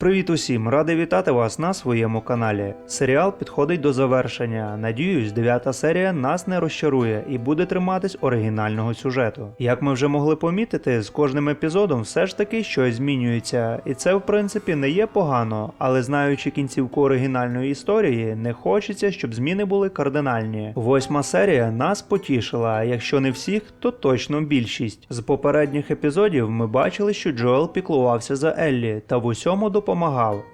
Привіт усім! Радий вітати вас на своєму каналі. Серіал підходить до завершення. Надіюсь, дев'ята серія нас не розчарує і буде триматись оригінального сюжету. Як ми вже могли помітити, з кожним епізодом все ж таки щось змінюється, і це в принципі не є погано, але знаючи кінцівку оригінальної історії, не хочеться, щоб зміни були кардинальні. Восьма серія нас потішила, якщо не всіх, то точно більшість. З попередніх епізодів ми бачили, що Джоел піклувався за Еллі та в усьому допомагав,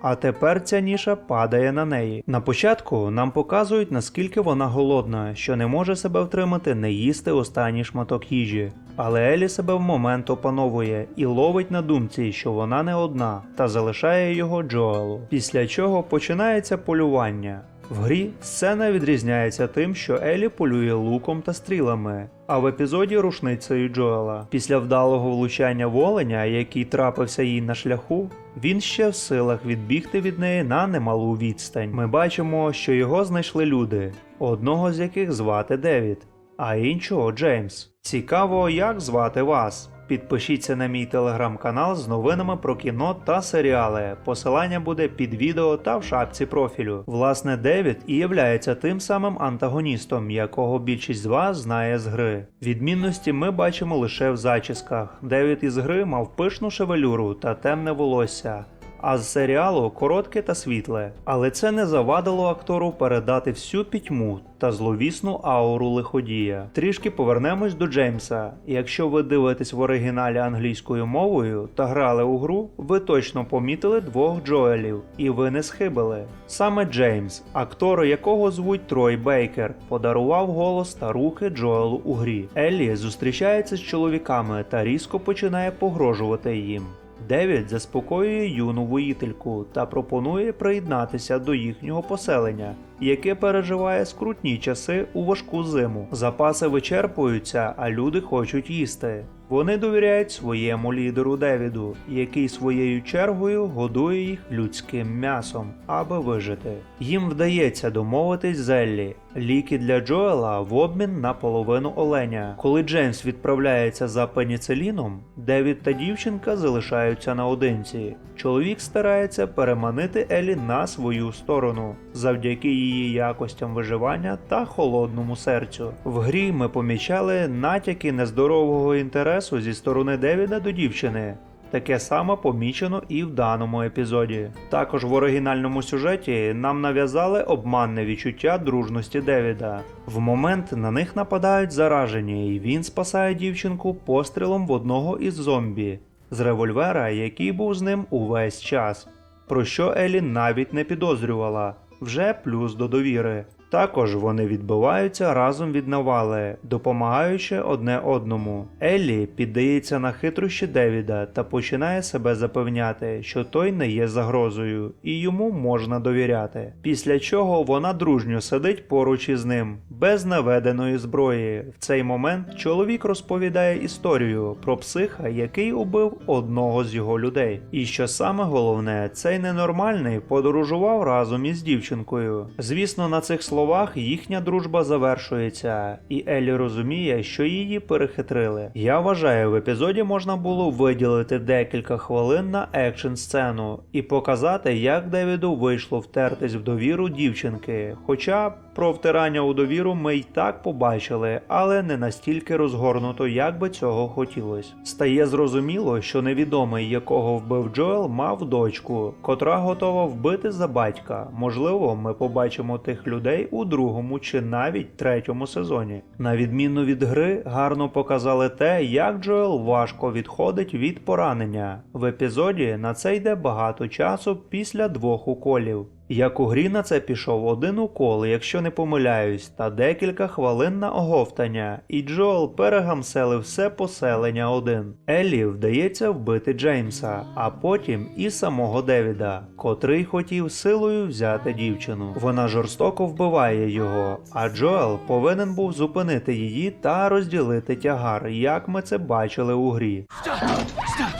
а тепер ця ніша падає на неї. На початку нам показують, наскільки вона голодна, що не може себе втримати не їсти останній шматок їжі. Але Елі себе в момент опановує і ловить на думці, що вона не одна, та залишає його Джоелу. Після чого починається полювання. В грі сцена відрізняється тим, що Елі полює луком та стрілами, а в епізоді рушницею Джоела. Після вдалого влучання воленя, який трапився їй на шляху, він ще в силах відбігти від неї на немалу відстань. Ми бачимо, що його знайшли люди, одного з яких звати Девід, а іншого Джеймс. Цікаво, як звати вас. Підпишіться на мій телеграм-канал з новинами про кіно та серіали. Посилання буде під відео та в шапці профілю. Власне, Девід і являється тим самим антагоністом, якого більшість з вас знає з гри. Відмінності ми бачимо лише в зачісках. Девід із гри мав пишну шевелюру та темне волосся. А з серіалу коротке та світле, але це не завадило актору передати всю пітьму та зловісну ауру лиходія. Трішки повернемось до Джеймса. Якщо ви дивитесь в оригіналі англійською мовою та грали у гру, ви точно помітили двох Джоелів, і ви не схибили. Саме Джеймс, актор якого звуть Трой Бейкер, подарував голос та руки Джоелу у грі. Еллі зустрічається з чоловіками та різко починає погрожувати їм. Девід заспокоює юну воїтельку та пропонує приєднатися до їхнього поселення, яке переживає скрутні часи у важку зиму. Запаси вичерпуються, а люди хочуть їсти. Вони довіряють своєму лідеру Девіду, який своєю чергою годує їх людським м'ясом, аби вижити. Їм вдається домовитись з Еллі. Ліки для Джоела в обмін на половину оленя. Коли Джеймс відправляється за пеніциліном, Девід та дівчинка залишаються наодинці. Чоловік старається переманити Елі на свою сторону завдяки її якостям виживання та холодному серцю. В грі ми помічали натяки нездорового інтересу зі сторони Девіда до дівчини. Таке саме помічено і в даному епізоді. Також в оригінальному сюжеті нам нав'язали обманне відчуття дружності Девіда. В момент на них нападають заражені, і він спасає дівчинку пострілом в одного із зомбі з револьвера, який був з ним увесь час. Про що Елі навіть не підозрювала. Вже плюс до довіри. Також вони відбиваються разом від навали, допомагаючи одне одному. Еллі піддається на хитрощі Девіда та починає себе запевняти, що той не є загрозою, і йому можна довіряти. Після чого вона дружньо сидить поруч із ним, без наведеної зброї. В цей момент чоловік розповідає історію про психа, який убив одного з його людей. І що саме головне, цей ненормальний подорожував разом із дівчинкою. Звісно, на цих словах їхня дружба завершується, і Еллі розуміє, що її перехитрили. Я вважаю, в епізоді можна було виділити декілька хвилин на екшн сцену і показати, як Девіду вийшло втертись в довіру дівчинки. Хоча про втирання у довіру ми й так побачили, але не настільки розгорнуто, як би цього хотілося. Стає зрозуміло, що невідомий, якого вбив Джоел, мав дочку, котра готова вбити за батька. Можливо, ми побачимо тих людей у другому чи навіть третьому сезоні. На відміну від гри, гарно показали те, як Джоел важко відходить від поранення. В епізоді на це йде багато часу після двох уколів. Як у грі на це пішов один укол, якщо не помиляюсь, та декілька хвилин на оговтання, і Джоел перегамселив все поселення один. Еллі вдається вбити Джеймса, а потім і самого Девіда, котрий хотів силою взяти дівчину. Вона жорстоко вбиває його, а Джоел повинен був зупинити її та розділити тягар, як ми це бачили у грі. It's me.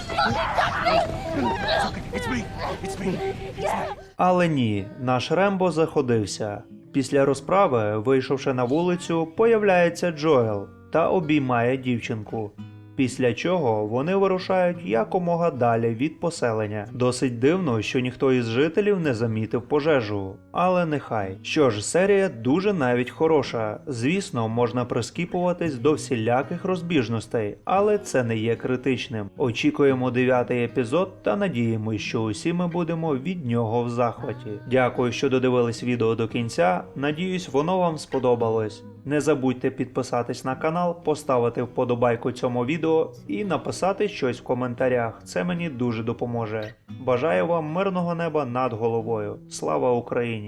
Але ні, наш Рембо заходився. Після розправи, вийшовши на вулицю, появляється Джоел та обіймає дівчинку. Після чого вони вирушають якомога далі від поселення. Досить дивно, що ніхто із жителів не замітив пожежу. Але нехай. Що ж, серія дуже навіть хороша. Звісно, можна прискіпуватись до всіляких розбіжностей, але це не є критичним. Очікуємо дев'ятий епізод та надіємось, що усі ми будемо від нього в захваті. Дякую, що додивились відео до кінця. Надіюсь, воно вам сподобалось. Не забудьте підписатись на канал, поставити вподобайку цьому відео і написати щось в коментарях. Це мені дуже допоможе. Бажаю вам мирного неба над головою. Слава Україні!